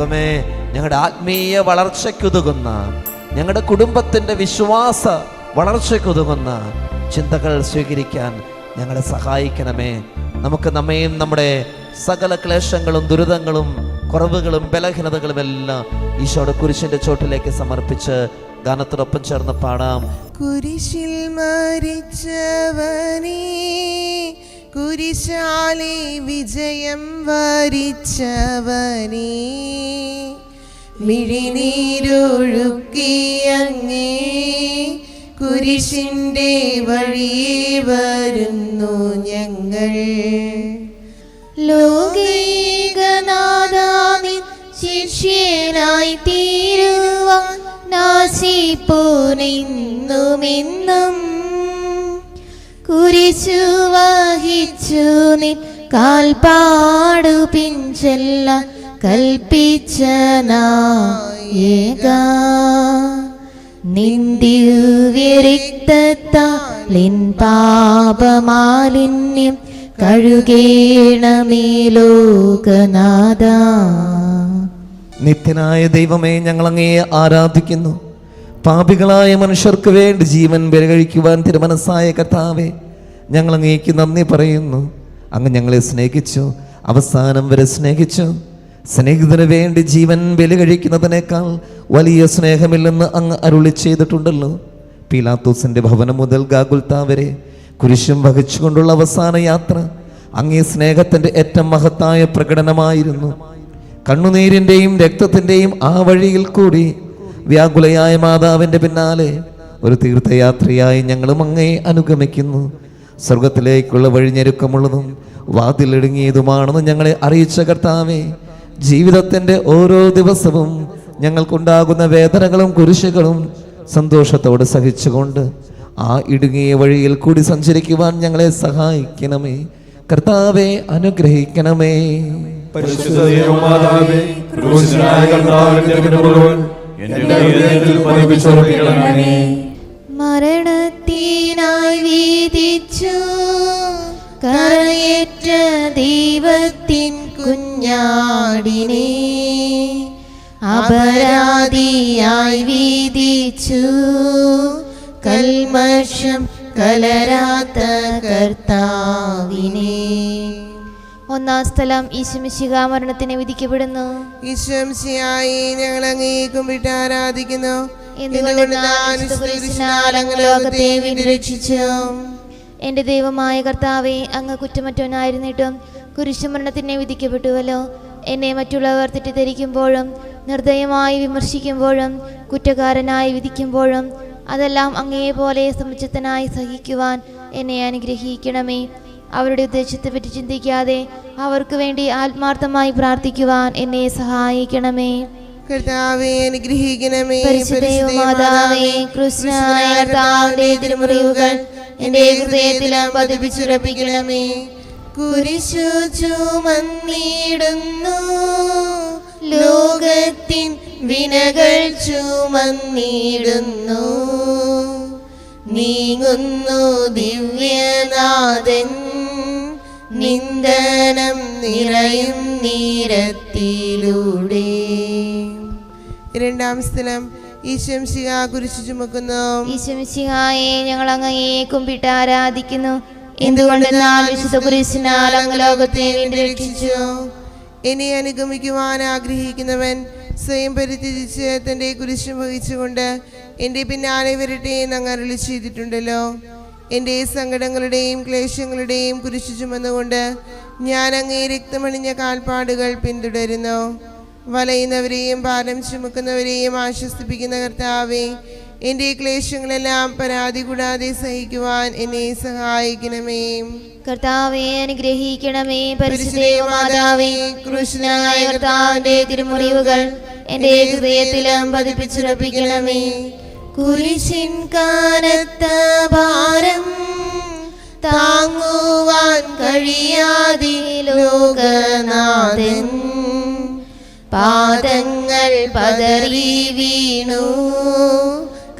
ദൈവമേ ഞങ്ങളുടെ ആത്മീയ വളർച്ചയ്ക്കുതുകുന്ന ഞങ്ങളുടെ കുടുംബത്തിന്റെ വിശ്വാസ വളർച്ചയ്ക്കുതുകുന്ന ചിന്തകൾ സ്വീകരിക്കാൻ ഞങ്ങളെ സഹായിക്കണമേ. നമുക്ക് നമ്മയും നമ്മുടെ സകല ക്ലേശങ്ങളും ദുരിതങ്ങളും കുറവുകളും ബലഹീനതകളും എല്ലാം ഈശോയുടെ കുരിശിന്റെ ചോട്ടിലേക്ക് സമർപ്പിച്ച് ഗാനത്തോടൊപ്പം ചേർന്ന് പാടാം. കുരിശിൽ മരിച്ചവനേ കുരിശാലെ വിജയം വരിച്ചവനേ. മിഴിനീരൊഴുക്കിയങ്ങേ കുരിശിന്റെ വഴിയെ വരുന്നു ഞങ്ങൾ. ലോകൈകനാഥാനി ശിഷ്യനായി തീരുവാൻ നാശിപ്പോനെന്നുമെന്നും കുരിശു വഹിച്ചു നിൻ കാൽപാടു പിഞ്ചെല്ല കൽപ്പിച്ച നായക. നിന്ദിവ്യരിക്തത്താലിൻ പാപമാലിന്യം കഴുകേണമേ ലോകനാഥ. നിത്യനായ ദൈവമേ ഞങ്ങൾ അങ്ങയെ ആരാധിക്കുന്നു. പാപികളായ മനുഷ്യർക്ക് വേണ്ടി ജീവൻ വിലകഴിക്കുവാൻ തിരുമനസ്സായ കർത്താവെ ഞങ്ങൾ അങ്ങേക്ക് നന്ദി പറയുന്നു. അങ്ങ് ഞങ്ങളെ സ്നേഹിച്ചു. അവസാനം വരെ സ്നേഹിച്ചു. സ്നേഹിതന് വേണ്ടി ജീവൻ ബലി കഴിക്കുന്നതിനേക്കാൾ വലിയ സ്നേഹമില്ലെന്ന് അങ്ങ് അരുളി ചെയ്തിട്ടുണ്ടല്ലോ. പീലാത്തോസിന്റെ ഭവനം മുതൽ ഗാഗുൽത്ത വരെ കുരിശും വഹിച്ചുകൊണ്ടുള്ള അവസാന യാത്ര അങ്ങേ സ്നേഹത്തിന്റെ ഏറ്റവും മഹത്തായ പ്രകടനമായിരുന്നു. കണ്ണുനീരിന്റെയും രക്തത്തിന്റെയും ആ വഴിയിൽ കൂടി വ്യാകുലയായ മാതാവിന്റെ പിന്നാലെ ഒരു തീർത്ഥയാത്രയായി ഞങ്ങളും അങ്ങേ അനുഗമിക്കുന്നു. സ്വർഗത്തിലേക്കുള്ള വഴിഞ്ഞെരുക്കമുള്ളതും വാതിലിടുങ്ങിയതുമാണെന്ന് ഞങ്ങളെ അറിയിച്ച കർത്താവേ. ജീവിതത്തിന്റെ ഓരോ ദിവസവും ഞങ്ങൾക്കുണ്ടാകുന്ന വേദനകളും കുരിശുകളും സന്തോഷത്തോടെ സഹിച്ചുകൊണ്ട് ആ ഇടുങ്ങിയ വഴിയിൽ കൂടി സഞ്ചരിക്കുവാൻ ഞങ്ങളെ സഹായിക്കണമേ. കർത്താവെ അനുഗ്രഹിക്കണമേ. പരിശുദ്ധ മരണത്തിനായി വീതിച്ചു കരയേറ്റ ദൈവത്തിൻ കുഞ്ഞാടിനെ അപരാധിയായി വീതിച്ചു കൽമഷം കലരാത്ത കർത്താവിനെ. ഒന്നാം സ്ഥലം ഈശുമിശിക മരണത്തിന് വിധിക്കപ്പെടുന്നു. ഈശ്വംശിയായി ഞങ്ങൾ അങ്ങേക്കും വിട്ട് ആരാധിക്കുന്നു. ലോകത്തെ രക്ഷിച്ചു. എന്റെ ദൈവമായ കർത്താവെ അങ്ങ് കുറ്റമറ്റവനായിരുന്നിട്ടും കുരിശുമരണത്തിനെ വിധിക്കപ്പെട്ടുവല്ലോ. എന്നെ മറ്റുള്ളവർ തെറ്റിദ്ധരിക്കുമ്പോഴും നിർദ്ദയമായി വിമർശിക്കുമ്പോഴും കുറ്റക്കാരനായി വിധിക്കുമ്പോഴും അതെല്ലാം അങ്ങേപോലെ സമുചിതനായി സഹിക്കുവാൻ എന്നെ അനുഗ്രഹിക്കണമേ. അവരുടെ ഉദ്ദേശത്തെപ്പറ്റി ചിന്തിക്കാതെ അവർക്ക് വേണ്ടി ആത്മാർത്ഥമായി പ്രാർത്ഥിക്കുവാൻ എന്നെ സഹായിക്കണമേ. കർത്താവെ അനുഗ്രഹിക്കണമേ. പരിശുദ്ധമാതാവേ കൃഷ്ണനായ കർത്താവിന്റെ തിരുമുറിവുകൾ എന്റെ ഹൃദയത്തിൽ പതിപ്പിച്ചുറപ്പിക്കണമേ. കുരിശു ചുമന്നിടുന്നു ലോകത്തിൻ വിനകൾ ചുമന്നിടുന്നു. നീങ്ങുന്നു ദിവ്യനാഥൻ. നിന്ദനം നിറയും നീരത്തിലൂടെ. രണ്ടാം സ്ഥലം. ഈശംശിഹ കുരിശു ചുമക്കുന്നു. ഈശംശിഹായെ ഞങ്ങൾ അങ്ങയെ കുമ്പിട്ട് ആരാധിക്കുന്നു. എന്തുകൊണ്ടെന്നാൽ വിശുദ്ധ കുരിശിനാൽ അങ്ങ് ലോകത്തെ രക്ഷിച്ചു. എന്നെ അനുഗമിക്കുവാൻ ആഗ്രഹിക്കുന്നവൻ സ്വയം പരിത്യജിച്ച് തന്റെ കുരിശ് വഹിച്ചുകൊണ്ട് എന്റെ പിന്നാലെ വരട്ടെ എന്ന് അങ്ങ് അരുളി ചെയ്തിട്ടുണ്ടല്ലോ. എന്റെ സങ്കടങ്ങളുടെയും ക്ലേശങ്ങളുടെയും കുരിശു ചുമന്നുകൊണ്ട് ഞാൻ അങ്ങേ രക്തമണിഞ്ഞ കാൽപ്പാടുകൾ പിന്തുടരുന്നു. വലയുന്നവരെയും ഭാരം ചുമക്കുന്നവരെയും ആശ്വസിപ്പിക്കുന്ന കർത്താവേ എന്റെ ക്ലേശങ്ങളെല്ലാം പരാതി കൂടാതെ സഹിക്കുവാൻ എന്നെ സഹായിക്കണമേ. കർത്താവെ അനുഗ്രഹിക്കണമേ. പരിശുദ്ധമാതാവേ കൃഷ്ണനായ കർത്താവിന്റെ തിരുമുറിവുകൾ എന്റെ ഹൃദയത്തിലും പതിപ്പിച്ചുറപ്പിക്കണമേ. കുരിശിൻ കാനത്ത ഭാരം താങ്ങുവാൻ കഴിയാതെ ലോകനാഥൻ പാദങ്ങൾ പതറി വീണു.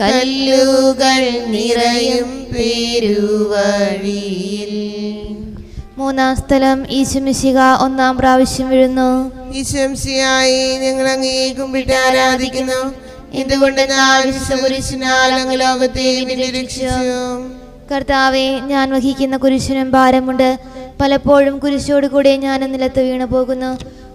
കല്ലുകൾ നിറയും പെരുവഴിയിൽ. മൂന്നാം സ്ഥലം ഈശുമിശിക ഒന്നാം പ്രാവശ്യം വീഴുന്നു. ഈശംസിയായി ഞങ്ങൾ അങ്ങേ കുമ്പിട്ട് ആരാധിക്കുന്നു. എന്തുകൊണ്ട് അങ്ങ് ലോകത്തെ കർത്താവെ ഞാൻ വഹിക്കുന്ന കുരിശിനും ഭാരമുണ്ട്. പലപ്പോഴും കുരിശോട് കൂടെ ഞാൻ നിലത്ത് വീണു പോകുന്നു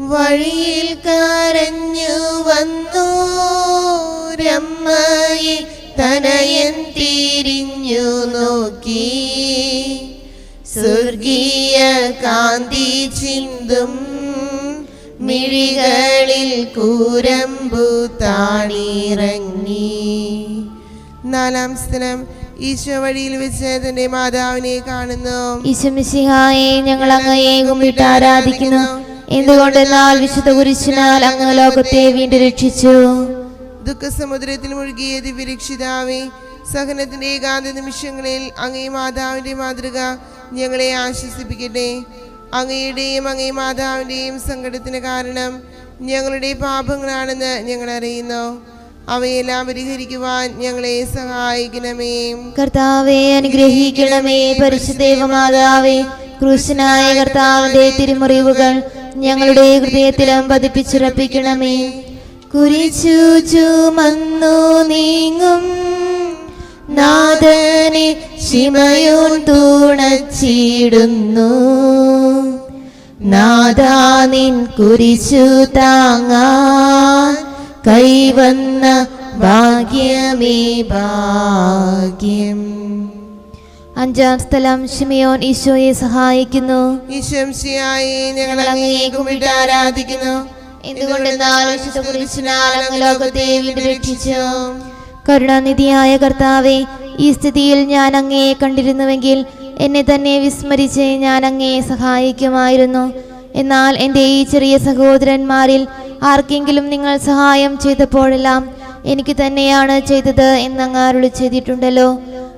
വഴിയിൽ കരഞ്ഞു വന്നു. രമ്മയെ തനയൻ തിരിഞ്ഞു നോക്കി. സ്വർഗീയ കാന്തി ചിന്തും മിഴികളിൽ കൂരമ്പു താണിറങ്ങി. നാലാം സ്ഥലം ഈശോ വഴിയിൽ വെച്ച് മാതാവിനെ കാണുന്നു. ഞങ്ങൾ അങ്ങയെ ആരാധിക്കുന്നു. എന്തുകൊണ്ടെന്നാൽ വിശുദ്ധ കുരിശിനാൽ അങ്ങ് ലോകത്തെ വീണ്ടും രക്ഷിച്ചു. ദുഃഖസമുദ്രത്തിൽ മുഴുകിയ ദിവ്യരക്ഷിതാവേ സഹനത്തിന്റെ ഏകാന്ത നിമിഷങ്ങളിൽ അങ്ങേ മാതാവിന്റെ മാതൃക ഞങ്ങളെ ആശ്വസിപ്പിക്കട്ടെ. അങ്ങയുടെയും അങ്ങേ മാതാവിന്റെയും സങ്കടത്തിന് കാരണം ഞങ്ങളുടെ പാപങ്ങളാണെന്ന് ഞങ്ങൾ അറിയുന്നു. അവയെല്ലാം പരിഹരിക്കുവാൻ ഞങ്ങളെ സഹായിക്കണമേ. കർത്താവെ അനുഗ്രഹിക്കണമേ. പരിശുദ്ധേവമാതാവേ ക്രൂശനായ കർത്താവിന്റെ തിരുമുറിവുകൾ ഞങ്ങളുടെ ഹൃദയത്തിലും പതിപ്പിച്ചുറപ്പിക്കണമേ. കുരിച്ചു ചുമന്നു നീങ്ങും. നാദനെ ശിമയോൻ നാദാ നിൻ കുരിശു താങ്ങാ കൈവന്ന ഭാഗ്യമേ ഭാഗ്യം. അഞ്ചാം സ്ഥലം ഷിമിയോൻ ഈശോയെ സഹായിക്കുന്നു. ഈശംസിയായി ഞങ്ങൾ ആരാധിക്കുന്നു. എന്തുകൊണ്ടെന്നാൽ വിശുദ്ധ കുരിശിനാൽ അങ്ങ് ലോകത്തെ രക്ഷിച്ചു കരുണാനിധിയായ കർത്താവെ ഈ സ്ഥിതിയിൽ ഞാൻ അങ്ങയെ കണ്ടിരുന്നുവെങ്കിൽ എന്നെ തന്നെ വിസ്മരിച്ച് ഞാൻ അങ്ങയെ സഹായിക്കുമായിരുന്നു. എന്നാൽ എന്റെ ഈ ചെറിയ സഹോദരന്മാരിൽ ആർക്കെങ്കിലും നിങ്ങൾ സഹായം ചെയ്തപ്പോഴെല്ലാം എനിക്ക് തന്നെയാണ് ചെയ്തത് എന്നങ്ങ് അരുളി ചെയ്തിട്ടുണ്ടല്ലോ.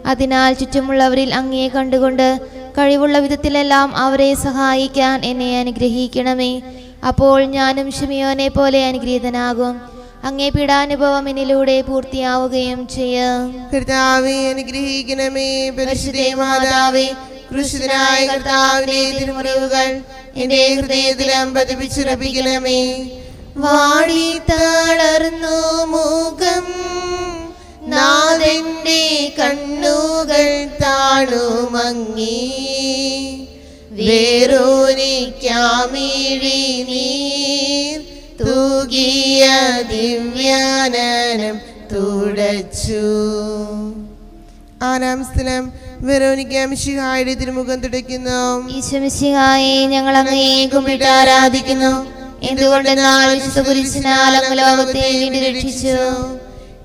അതിനാൽ ചുറ്റുമുള്ളവരിൽ അങ്ങയെ കണ്ടുകൊണ്ട് കഴിവുള്ള വിധത്തിലെല്ലാം അവരെ സഹായിക്കാൻ എന്നെ അനുഗ്രഹിക്കണമേ. അപ്പോൾ ഞാനും ഷിമിയോനെ പോലെ അനുഗ്രഹീതനാകും. അങ്ങേ പീഡാനുഭവം എന്നിലൂടെ പൂർത്തിയാവുകയും ചെയ്യും. അനുഗ്രഹിക്കണമേ. പരിശുദ്ധേ മാതാവേ വാടി തളർന്നു മുഖം നാഥന്റെ കണ്ണുകൾ താണുമങ്ങി വേറോനിക്കാമിഴി നീർ തൂകിയ ദിവ്യാനനം തുടച്ചു. ആറാം സ്ഥലം വെറോനിക്ക മിശിഹായുടെ തിരുമുഖം തുടയ്ക്കുന്നു. ഈശ്വമിശിഹായെ ഞങ്ങൾ അങ്ങയെ കുമ്പിട്ട് ആരാധിക്കുന്നു. എന്തുകൊണ്ടെന്നാൽ വിശുദ്ധ കുരിശിനാൽ അങ്ങ് ലോകത്തെ വീണ്ടും രക്ഷിച്ചു?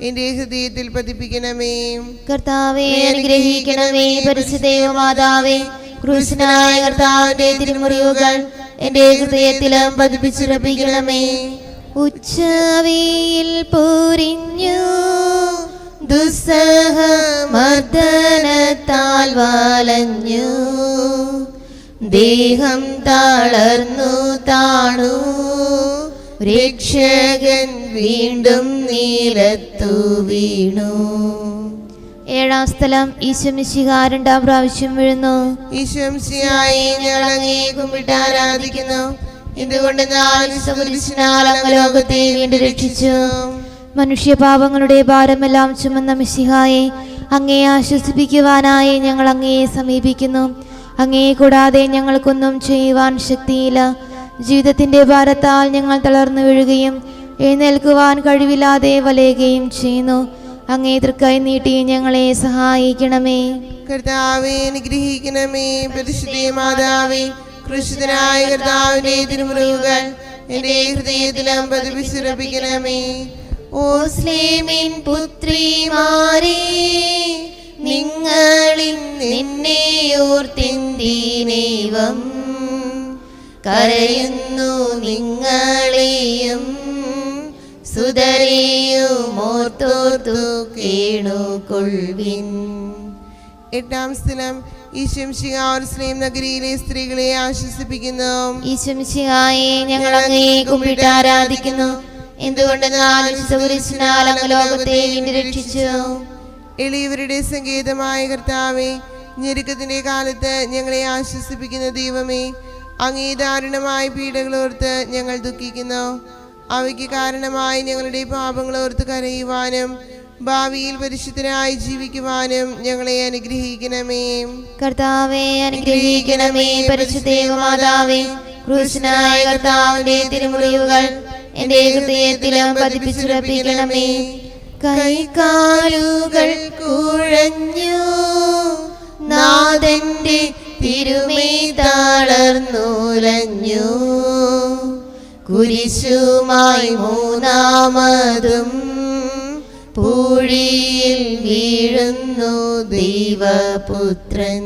എന്റെ ഹൃദയത്തിൽ പതിപ്പിക്കണമേ. കർത്താവെ അനുഗ്രഹിക്കണമേ പരിശുദ്ധയോ മാതാവേ ക്രൂശനായ കർത്താവിന്റെ തിരുമുറിവുകൾ എന്റെ ഹൃദയത്തിലും പതിപ്പിച്ചുറപ്പിക്കണമേ. ഉച്ചവിയിൽ പൂരിഞ്ഞു ദുസ്സഹ മർദ്ദനത്താൽ വാലഞ്ഞു. ദേഹം തളർന്നു താണു. രക്ഷകൻ വീണ്ടും നീലത്തു വീണു. ഏഴാം സ്ഥലം ഈശ്വമിശിക രണ്ടാം പ്രാവശ്യം വീഴുന്നു. ഈശംസിയായി ഞങ്ങൾ അങ്ങേ കുമ്പിട്ട് ആരാധിക്കുന്നു. എന്തുകൊണ്ട് ലോകത്തെ വീണ്ടും രക്ഷിച്ചു? മനുഷ്യപാപങ്ങളുടെ ഭാരമെല്ലാം ചുമന്ന മിശിഹായെ അങ്ങയെ ആശ്വസിപ്പിക്കുവാനായി ഞങ്ങൾ അങ്ങയെ സമീപിക്കുന്നു. അങ്ങയെ കൂടാതെ ഞങ്ങൾക്കൊന്നും ചെയ്യുവാൻ ശക്തിയില്ല. ജീവിതത്തിന്റെ ഭാരത്താൽ ഞങ്ങൾ തളർന്നു വീഴുകയും എഴുന്നേൽക്കുവാൻ കഴിവില്ലാതെ വലയുകയും ചെയ്യുന്നു. അങ്ങേ തൃക്കൈ നീട്ടി ഞങ്ങളെ സഹായിക്കണമേ. കർത്താവെ അനുഗ്രഹിക്കണമേ. പരിശുദ്ധ മാതാവേ കൃഷിതനായ കർത്താവിനെ തിരുമുറുകൾ എന്റെ ഹൃദയത്തിലും പതിപ്പിച്ചുറപ്പിക്കണമേ ഓ സ്ലേമിൻ പുത്രിമാരെ നിങ്ങളിൽ നിന്നെ ഓർത്തിന്തീനേവം കരയുന്നു നിങ്ങളെയും സുതരെയും ഓർത്തോർത്തു കേണുകൊള്ളിൻ എട്ടാം സ്ഥലം ഈശംശികാസ്ലീം നഗരിയിലെ സ്ത്രീകളെ ആശ്വസിപ്പിക്കുന്നു. ഈശ്വമിശിഹായെ ഞങ്ങൾ അങ്ങേ കുമ്പിട്ട് ആരാധിക്കുന്നു. എന്തുകൊണ്ടെന്നാൽ സുഹൃത്തിനാൽ അങ്ങ് ലോകത്തെ രക്ഷിച്ചു. എളിയവരുടെ സംഗീതമായ കർത്താവെ ഞെരുക്കത്തിന്റെ കാലത്ത് ഞങ്ങളെ ആശ്വസിപ്പിക്കുന്ന ദൈവമേ അങ്ങേ ദാരുണമായ പീഡകൾ ഓർത്ത് ഞങ്ങൾ ദുഃഖിക്കുന്നു. അവയ്ക്ക് കാരണമായി ഞങ്ങളുടെ പാപങ്ങൾ ഓർത്ത് കരയുവാനും ഭാവിയിൽ പരിശുദ്ധനായി ജീവിക്കുവാനും ഞങ്ങളെ അനുഗ്രഹിക്കണമേ. കർത്താവെ അനുഗ്രഹിക്കണമേ. പരിശുദ്ധേവമാതാവേ ക്രൂശനായ കർത്താവിന്റെ തിരുമുറിവുകൾ എന്റെ ഹൃദയത്തിലും പതിപ്പിച്ചുറപ്പിക്കണമേ. കൈകാലുകൾ കുഴഞ്ഞു നാഥന്റെ തിരുമേ തളർന്നുലഞ്ഞു കുരിശുമായി മൂന്നാമതും പൂഴിയിൽ വീഴുന്നു ദൈവപുത്രൻ.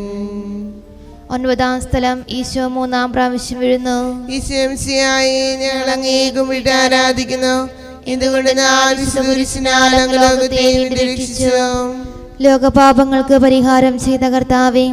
ഒൻപതാം സ്ഥലം ഈശോ മൂന്നാം പ്രാവശ്യം വീഴുന്നു. ഈശംസിയായി ഞങ്ങൾ അങ്ങേക്കും വിട്ട് ആരാധിക്കുന്നു. എന്തുകൊണ്ട് ലോകപാപങ്ങൾക്ക് പരിഹാരം ചെയ്ത കർത്താവെ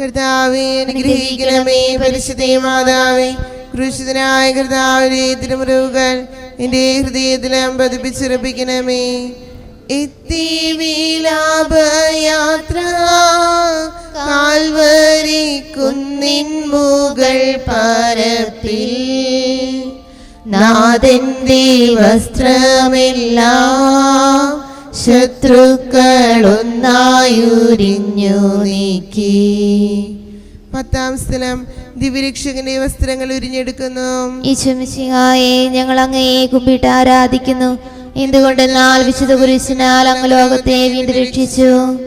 കർത്താവെ കർത്താവിന്റെ തിരുമുറിവുകൾ എന്റെ ഹൃദയത്തിലും പതിപ്പിച്ചുറപ്പിക്കണമേ. എത്തി കാൽവരി കുന്നിൻ മുകൾ പരപ്പിൽ നാഥന്റെ വസ്ത്രമെല്ലാം ശത്രുക്കളൊന്നായുരിഞ്ഞു നീക്കി. പത്താം സ്ഥലം. ദിവ്യരക്ഷകന്റെ വസ്ത്രങ്ങൾ ഉരിഞ്ഞെടുക്കുന്നു. ഈശ്വമിശിഹായെ ഞങ്ങൾ അങ്ങയെ കുമ്പിട്ട് ആരാധിക്കുന്നു. എന്തുകൊണ്ടെന്നാൽ വിശുദ്ധ കുരിശിനാൽ അങ്ങ് ലോകത്തെ വീണ്ടും രക്ഷിച്ചു.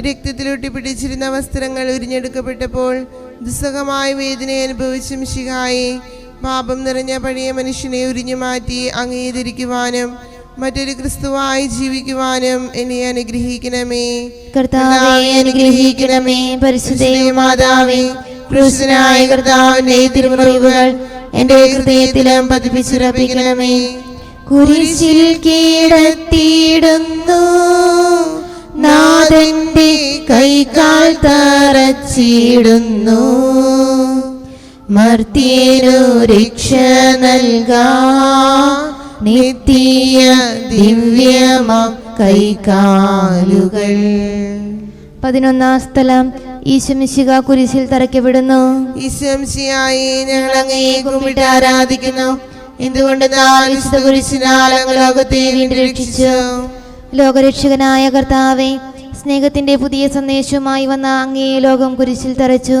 രക്തത്തിലൊട്ടി പിടിച്ചിരുന്ന വസ്ത്രങ്ങൾ ഉരിഞ്ഞെടുക്കപ്പെട്ടപ്പോൾ ദുസ്സഹമായ വേദന അനുഭവിച്ച മിശിഹായെ പാപം നിറഞ്ഞ പഴയ മനുഷ്യനെ ഉരിഞ്ഞു മാറ്റി അംഗീകരിക്കുവാനും മറ്റൊരു ക്രിസ്തുവായി ജീവിക്കുവാനും എന്നെ അനുഗ്രഹിക്കണമേ. കർത്താവേ അനുഗ്രഹിക്കണമേ. പരിശുദ്ധേ മാതാവേ കൃഷ്ണനായ കർത്താവിന്റെ തിരുമുറിവുകൾ എന്റെ ഹൃദയത്തിലും പതിപ്പിച്ചുറപ്പിക്കണമേ. കുരിശിൽ കീടത്തിയിടുന്നു നാഥന്റെ കൈകാൽ തറച്ചിടുന്നു. മർത്തിയനു രക്ഷ നൽകാ. നിത്യ ദിവ്യമാം കൈകാലുകൾ പതിനൊന്നാം സ്ഥലം ഈശമിശിക കുരിശിൽ തറയ്ക്കപ്പെടുന്നു ഈശംശിയായി ഞങ്ങൾ അങ്ങയെ കുമ്പിട്ട് ആരാധിക്കുന്നു. എന്തുകൊണ്ട് വിശുദ്ധ കുരിശിനാൽ അങ്ങ് ലോകത്തെ വീണ്ടും രക്ഷിച്ചു? ലോകരക്ഷകനായ കർത്താവെ സ്നേഹത്തിന്റെ പുതിയ സന്ദേശവുമായി വന്ന അങ്ങേ ലോകം കുരിശിൽ തറച്ചു.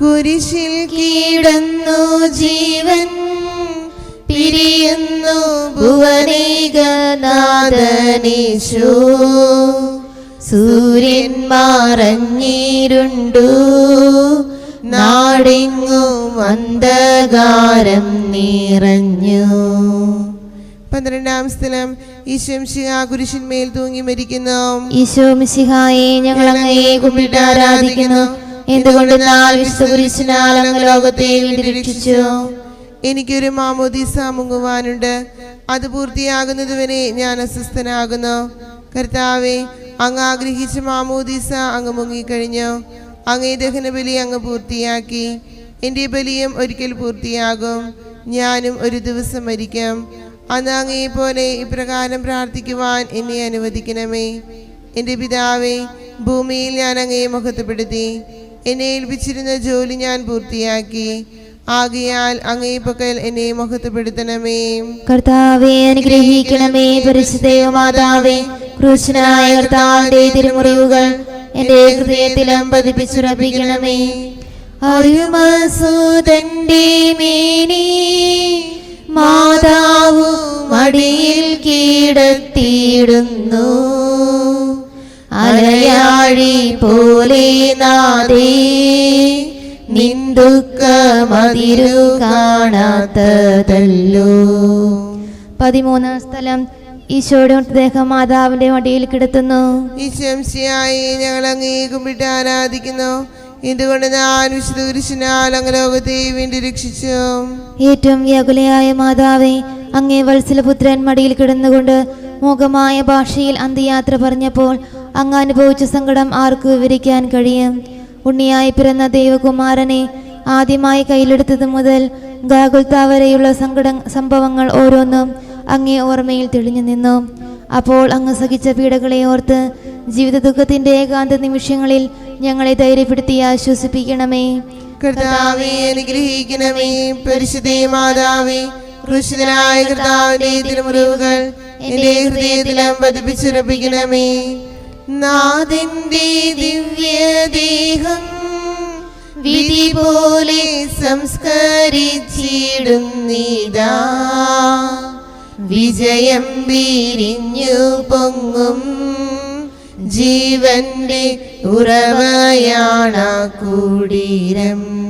കുരിശിൽ കീടന്നു ജീവൻ പിരിയുന്നു ഭുവനേകനാഥനീശോ. സൂര്യൻ മറഞ്ഞിരുണ്ടു നാടിങ്ങു അന്ധകാരം നിറഞ്ഞു. പന്ത്രണ്ടാം സ്ഥലം ഈശംശിക കുരിശിന്മേൽ തൂങ്ങി മരിക്കുന്നു. ഈശോ മിശിഹായെ ഞങ്ങൾ അങ്ങയെ കുമ്പിട്ട് ആരാധിക്കുന്നു. എന്തുകൊണ്ടെന്നാൽ ലോകത്തെ വീണ്ടും എനിക്കൊരു മാമോദീസ മുങ്ങുവാനുണ്ട്. അത് പൂർത്തിയാകുന്നതുവരെ ഞാൻ അസ്വസ്ഥനാകുന്നു. കർത്താവെ അങ്ങ് ആഗ്രഹിച്ച മാമോദീസ അങ്ങ് മുങ്ങിക്കഴിഞ്ഞു. അങ്ങേ ദഹന ബലി അങ്ങ് പൂർത്തിയാക്കി. എന്റെ ബലിയും ഒരിക്കൽ പൂർത്തിയാകും. ഞാനും ഒരു ദിവസം മരിക്കും. അന്ന് അങ്ങേ പോലെ ഇപ്രകാരം പ്രാർത്ഥിക്കുവാൻ എന്നെ അനുവദിക്കണമേ. എന്റെ പിതാവേ ഭൂമിയിൽ ഞാൻ അങ്ങയെ മഹത്വപ്പെടുത്തി എന്നെ ഏൽപ്പിച്ചിരുന്ന ജോലി ഞാൻ പൂർത്തിയാക്കി. ആകയാൽ അങ്ങേ എന്നെ മഹത്വപ്പെടുത്തണമേ. കർത്താവെ അനുഗ്രഹിക്കണമേ പരിശുദ്ധയോ മാതാവേ ക്രൂശനായ കർത്താവിന്റെ തിരുമുറിവുകൾ എന്റെ ഹൃദയത്തിലും പതിപ്പിച്ചുറപ്പിക്കണമേ. അരുമസൂതന്റെ മേനി മാതാവു മടിയിൽ കീടത്തിയിടുന്നു. അലയാഴി പോലെ നാദേ. നിന്ദുക്ക മതിരു കാണാത്തതല്ലോ. പതിമൂന്നാം സ്ഥലം ഈശോയുടെ മൃതദേഹം മാതാവിന്റെ മടിയിൽ കിടത്തുന്നു. ഈശംശിയായി ഞങ്ങൾ അങ്ങേ കുമ്പിട്ട് ആരാധിക്കുന്നു. എന്തുകൊണ്ട് ഞാൻ വിശുദ്ധ കുരിശിനാൽ അങ്ങ് ലോകത്തെ വീണ്ടും രക്ഷിച്ചു? ഏറ്റവും വ്യകുലയായ മാതാവേ അങ്ങേ വത്സലപുത്രൻ മടിയിൽ കിടന്നുകൊണ്ട് മൂകമായ ഭാഷയിൽ അന്ത്യയാത്ര പറഞ്ഞപ്പോൾ അങ്ങ് അനുഭവിച്ച സങ്കടം ആർക്ക് വിവരിക്കാൻ കഴിയും? ഉണ്ണിയായി പിറന്ന ദൈവകുമാരനെ ആദ്യമായി കയ്യിലെടുത്തത് മുതൽ ഗാകുൽത്ത വരെയുള്ള സങ്കട സംഭവങ്ങൾ ഓരോന്നും അങ്ങേ ഓർമ്മയിൽ തെളിഞ്ഞു നിന്നു. അപ്പോൾ അങ്ങ് സഹിച്ച പീഡകളെ ഓർത്ത് ജീവിത ദുഃഖത്തിന്റെ ഏകാന്ത നിമിഷങ്ങളിൽ ഞങ്ങളെ ധൈര്യപ്പെടുത്തി ആശ്വസിപ്പിക്കണമേ. കർത്താവെ അനുഗ്രഹിക്കണമേ. മാതാവേ കർത്താവിന്റെ നാഥന്റെ ദിവ്യദേഹം വിധി പോലെ സംസ്കരിച്ചിടുന്നിതാ. വിജയം വിരിഞ്ഞു പൊങ്ങും ജീവന്റെ ഉറവയാണ കൂടീരം.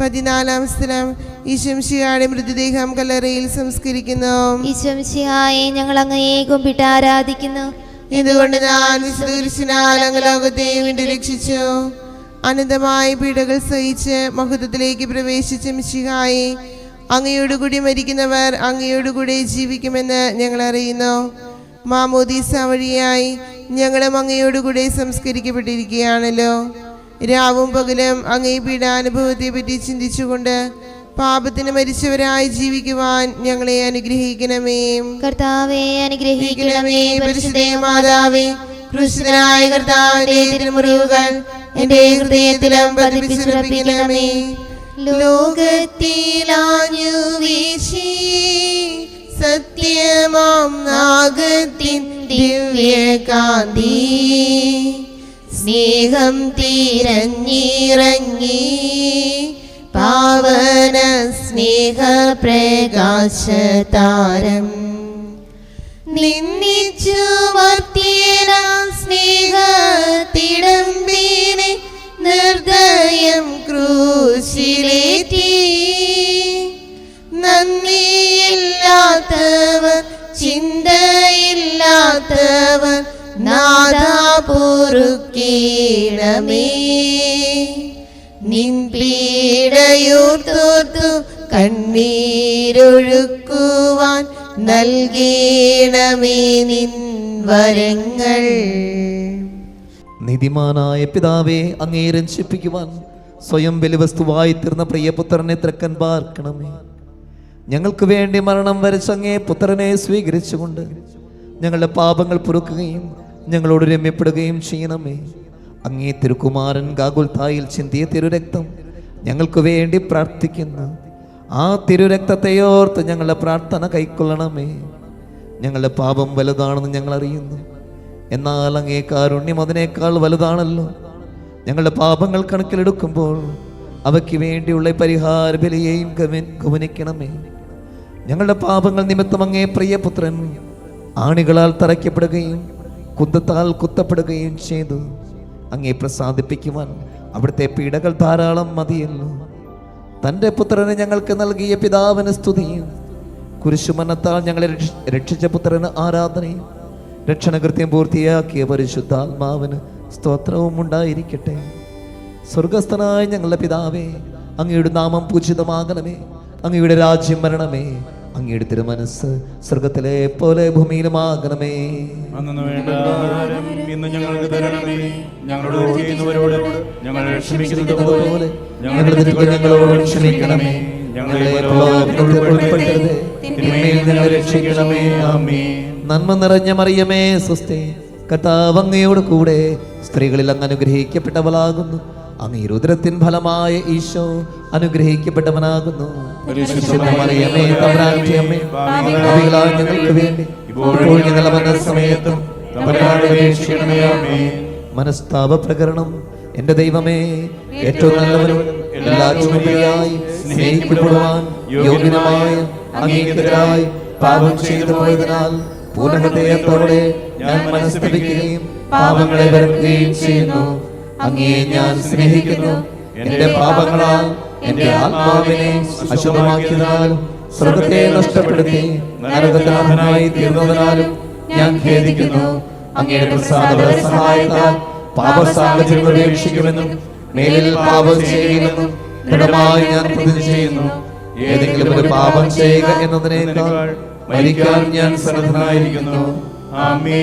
പതിനാലാം സ്ഥലം. ഈശംശിയുടെ മൃതദേഹം കല്ലറയിൽ സംസ്കരിക്കുന്നു. ഈശ്വംശിയായെ ഞങ്ങൾ അങ്ങയെ കുമ്പിട്ട് ആരാധിക്കുന്നു. ഇതുകൊണ്ട് ഞാൻ വിശുദ്ധീർശനാൽ അങ്ങ് ലോകത്തെ വീണ്ടും രക്ഷിച്ചു? അനന്തമായ പീഡകൾ സഹിച്ച് മഹത്വത്തിലേക്ക് പ്രവേശിച്ച മിശിഹായി അങ്ങയോടുകൂടി മരിക്കുന്നവർ അങ്ങയോടുകൂടി ജീവിക്കുമെന്ന് ഞങ്ങൾ അറിയുന്നു. മാമോദീസ വഴിയായി ഞങ്ങളും അങ്ങയോടുകൂടി സംസ്കരിക്കപ്പെട്ടിരിക്കുകയാണല്ലോ. രാവും പകലും അങ്ങേ പീഡാനുഭവത്തെ പറ്റി ചിന്തിച്ചുകൊണ്ട് പാപത്തിന് മരിച്ചവരായി ജീവിക്കുവാൻ ഞങ്ങളെ അനുഗ്രഹിക്കണമേ. കർത്താവെ അനുഗ്രഹിക്കണമേ. ഗ്രഹിക്കണമേ പരിശുദ്ധേ മാതാവേ കൃഷ്ണനായ കർത്താവിന്റെ തിരുമുറിവുകൾ എന്റെ ഹൃദയത്തിലും പതിപ്പിച്ചുറപ്പിക്കണമേ. ലോകത്തിലാഞ്ഞു വീശി സത്യമാം നാഗത്തിൻ ദിവ്യകാന്തി. സ്നേഹം തിരഞ്ഞിറങ്ങി പാവന സ്നേഹ പ്രകാശതാരം നിന്നിച്ചു മർത്തിയന സ്നേഹത്തിടമ്പീനെ നിർദ്ദയം ക്രൂശിലേറ്റി. നന്ദിയില്ലാത്തവർ ചിന്തയില്ലാത്തവർ നാദാ പൊറുക്കേണമേ നിൻ പീഡയൂർത്തോർത്തു കണ്ണീരൊഴുക്കുവാൻ നൽകീണമേ നിൻ വരങ്ങൾ. നിധിമാനായ പിതാവെ അങ്ങേ രഞ്ജിപ്പിക്കുവാൻ സ്വയം ബലിവസ്തുവായി തീർന്ന പ്രിയപുത്രനെ തിരക്കൻ പാർക്കണമേ. ഞങ്ങൾക്ക് വേണ്ടി മരണം വരച്ച അങ്ങേ പുത്രനെ സ്വീകരിച്ചുകൊണ്ട് ഞങ്ങളുടെ പാപങ്ങൾ പൊറുക്കുകയും ഞങ്ങളോട് രമ്യപ്പെടുകയും ചെയ്യണമേ. അങ്ങേ തിരുക്കുമാരൻ ഗാഗുൽത്തായിൽ ചിന്തിയ തിരുരക്തം ഞങ്ങൾക്ക് വേണ്ടി പ്രാർത്ഥിക്കുന്നു. ആ തിരുരക്തത്തെയോർത്ത് ഞങ്ങളുടെ പ്രാർത്ഥന കൈക്കൊള്ളണമേ. ഞങ്ങളുടെ പാപം വലുതാണെന്ന് ഞങ്ങൾ അറിയുന്നു എന്നാൽ അങ്ങേ കാരുണ്യം അതിനേക്കാൾ വലുതാണല്ലോ. ഞങ്ങളുടെ പാപങ്ങൾ കണക്കിലെടുക്കുമ്പോൾ അവയ്ക്ക് വേണ്ടിയുള്ള പരിഹാര ബലിയെയും ഗമ- ഗമനിക്കണമേ ഞങ്ങളുടെ പാപങ്ങൾ നിമിത്തം അങ്ങേ പ്രിയപുത്രൻ ആണികളാൽ തറയ്ക്കപ്പെടുകയും കുന്തത്താൽ കുത്തപ്പെടുകയും ചെയ്തു. അങ്ങേ പ്രസാദിപ്പിക്കുവാൻ അവിടുത്തെ പീഡകൾ ധാരാളം മതിയല്ലോ തന്റെ പുത്രനെ ഞങ്ങൾക്ക് നൽകിയ പിതാവിന് സ്തുതിയും. കുരിശുമനത്താൽ ഞങ്ങളെ രക്ഷിച്ച പുത്രന് ആരാധനയും. രക്ഷണകൃത്യം പൂർത്തിയാക്കിയ പരിശുദ്ധാത്മാവിന് സ്തോത്രവും ഉണ്ടായിരിക്കട്ടെ. സ്വർഗസ്ഥനായ ഞങ്ങളുടെ പിതാവേ അങ്ങയുടെ നാമം പൂജിതമാകണമേ. അങ്ങയുടെ രാജ്യം വരണമേ. അങ്ങയുടെ തിരുമനസ് സ്വർഗത്തിലെ പോലെ ഭൂമിയിലുമാകണമേ. ആകണമേ ഇന്ന് ഞങ്ങൾക്ക് തരണമേ. ഞങ്ങളോട് ചെയ്യുന്നവരോട് ഞങ്ങൾ ക്ഷമിക്കുന്നത് പോലെ ഞങ്ങളുടെ ഞങ്ങളോട് ക്ഷമിക്കണമേ. ഞങ്ങളെ പ്രലോഭനത്തിൽ ഉൾപ്പെടുത്തരുതേ. തിന്മയിൽ നിന്ന് രക്ഷിക്കണമേ. ആമേ നന്മ നിറഞ്ഞ മറിയമേ സ്വസ്തി. കർത്താവ് അങ്ങയോട് കൂടെ സ്ത്രീകളിൽ അങ്ങ് അനുഗ്രഹിക്കപ്പെട്ടവളാകുന്നു. അങ്ങ് രുദ്രത്തിൻ ഫലമായ ഈശോ അനുഗ്രഹിക്കപ്പെട്ടവനാകുന്നു. ഞങ്ങൾക്ക് വേണ്ടി ഇപ്പോൾ തമ്പുരാനോട് അപേക്ഷിക്കണമേ ആമേ മനസ്താപ പ്രകരണം എന്റെ ദൈവമേ ഏറ്റവും നല്ലവനും എല്ലാ ചുമതലയായി സ്നേഹിക്കപ്പെടുവാൻ യോഗ്യനുമായ അംഗീകൃതരായി പാപം ചെയ്തു പോയതിനാൽ പൂർണഹൃദയത്തോടെ ഞാൻ മനസ്തപിക്കുകയും പാപങ്ങളെ വരുത്തുകയും ചെയ്യുന്നു. അങ്ങേ ഞാൻ സ്നേഹിക്കുന്നു. എന്റെ പാപങ്ങളാൽ എന്റെ ആത്മാവിനെ അശുഭമാക്കിയതിനാൽ സ്വർഗത്തെ നഷ്ടപ്പെടുത്തി നരകനാഥനായി തീർന്നതിനാലും ഞാൻ ഖേദിക്കുന്നു. അങ്ങയുടെ പ്രസാദ സഹായത്താൽ പാപസാഹചര്യം ഉപേക്ഷിക്കുമെന്നും മേലിൽ പാപം ചെയ്യുമെന്നും ദൃഢമായി ഞാൻ പ്രതിജ്ഞ ചെയ്യുന്നു. ഏതെങ്കിലും ഒരു പാപം ചെയ്യുക എന്നതിനേക്കാൾ മരിക്കാൻ ഞാൻ സന്നദ്ധനായിരിക്കുന്നു. ആമേ